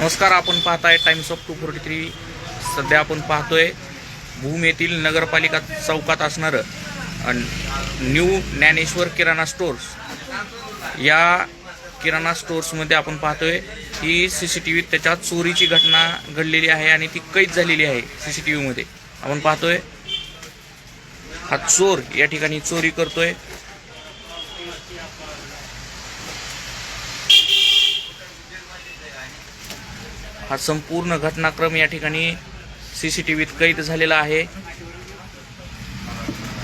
नमस्कार आपण पाहताय times of two forty three सध्या आपण पाहतोय भूम येथील नगरपालिका चौकात असणारं न्यू ज्ञानेश्वर किराणा स्टोर्स. या किराणा स्टोर्समध्ये आपण पाहतोय की सी सी टी व्हीत त्याच्यात चोरीची घटना घडलेली आहे आणि ती कैद झालेली आहे सी सी टी व्हीमध्ये आपण पाहतोय हा चोर या ठिकाणी चोरी करतोय. हा संपूर्ण घटनाक्रम या ठिकाणी सी सी टी व्हीत कैद झालेला आहे.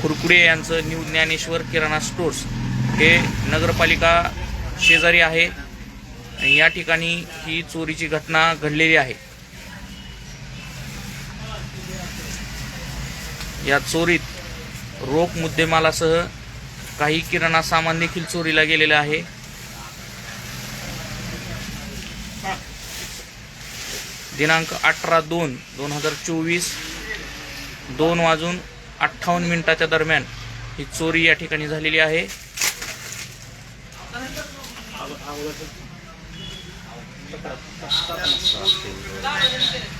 खुरकुडे यांचं न्यू ज्ञानेश्वर किराणा स्टोर्स हे नगरपालिका शेजारी आहे. आणि या ठिकाणी ही चोरीची घटना घडलेली आहे. या चोरीत रोख मुद्देमालासह काही किराणा सामान देखील चोरीला गेलेलं आहे. दिनांक अठरा दोन दोन हजार चोवीस दोन वाजून अठ्ठावन्न मिनिटाच्या दरम्यान ही चोरी या ठिकाणी झालेली आहे.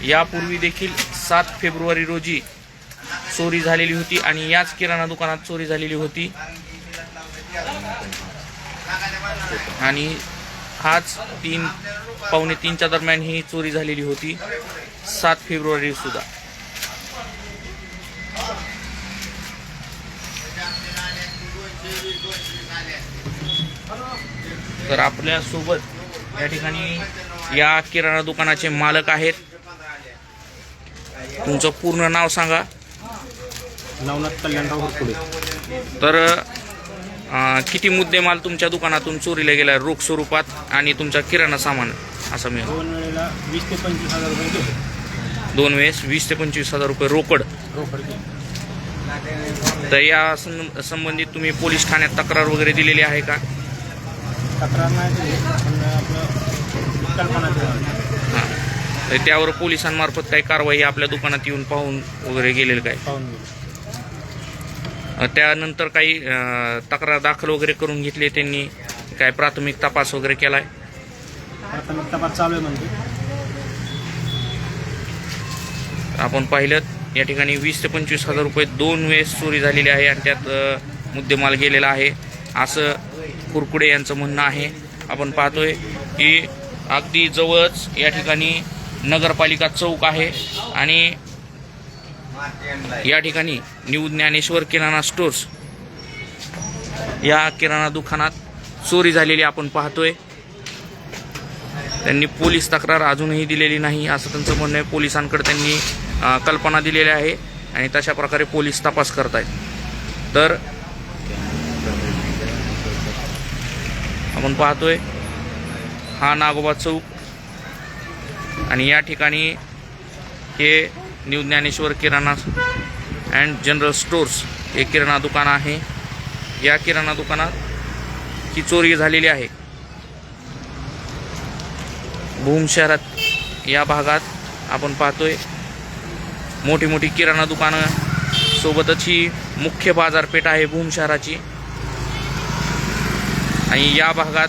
यापूर्वी देखील सात फेब्रुवारी रोजी चोरी झालेली होती आणि याच किराणा दुकानात चोरी झालेली होती. आणि हाच तीन पावणे तीनच्या दरम्यान ही चोरी झालेली होती. सात फेब्रुवारी सुद्धा. तर आपल्यासोबत या ठिकाणी या किराणा दुकानाचे मालक आहेत. तुमचं पूर्ण नाव सांगा. नवनाथ कल्याणराव तर किती मुद्देमाल तुमच्या दुकानातून चोरीला गेला रोख स्वरूपात आणि तुमचा किराणा सामान असं मिळालं दोन वेळेला वीस ते पंचवीस हजार रुपये गेले दोन वेळेस वीस ते पंचवीस हजार रुपये रोकड. तर या सं- संबंधित तुम्ही पोलीस ठाण्यात तक्रार वगैरे दिलेली आहे का? तक्रार नाही हां. त्यावर पोलिसांमार्फत काही कारवाई आपल्या दुकानात येऊन पाहून वगैरे गेलेलं काय? त्यानंतर काही तक्रार दाखल वगैरे करून घेतली त्यांनी. काय प्राथमिक तपास वगैरे केलाय. प्राथमिक तपास चालू आहे म्हणजे. आपण पाहिलं या ठिकाणी वीस ते पंचवीस हजार रुपये दोन वेळेस चोरी झालेली आहे आणि त्यात मुद्देमाल गेलेला आहे. असं कुरकुडे यांचं म्हणणं आहे. आपण पाहतोय की अगदी जवळच या ठिकाणी नगरपालिका चौक आहे आणि या ठिकाणी न्यू ज्ञानेश्वर किराणा स्टोर्स. या किराणा दुकानात चोरी झालेली आपण पाहतोय. त्यांनी पोलीस तक्रार अजूनही दिलेली नाही असं त्यांचं म्हणणं आहे. पोलिसांकडे त्यांनी कल्पना दिलेल्या आहे आणि तशा प्रकारे पोलीस तपास करत आहेत तर आपण पाहतोय हा नागोबा चौक. आणि या ठिकाणी हे न्यू ज्ञानेश्वर किराणा अँड जनरल स्टोर्स हे किराणा दुकान आहे. या किराणा दुकानात ही चोरी झालेली आहे. भूम शहरात या भागात आपण पाहतोय मोठी मोठी किराणा दुकानं सोबतच ही मुख्य बाजारपेठ आहे भूम शहराची. आणि या भागात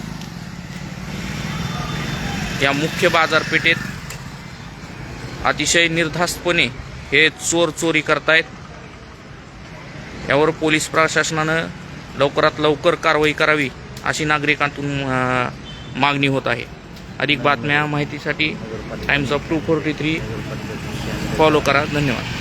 या मुख्य बाजारपेठेत अतिशय निर्धास्तपणे हे चोर चोरी करतायत. यावर पोलीस प्रशासनानं लवकरात लवकर कारवाई करावी अशी नागरिकांतून मागणी होत आहे. अधिक बातम्या माहितीसाठी times of two forty three follow करा. धन्यवाद.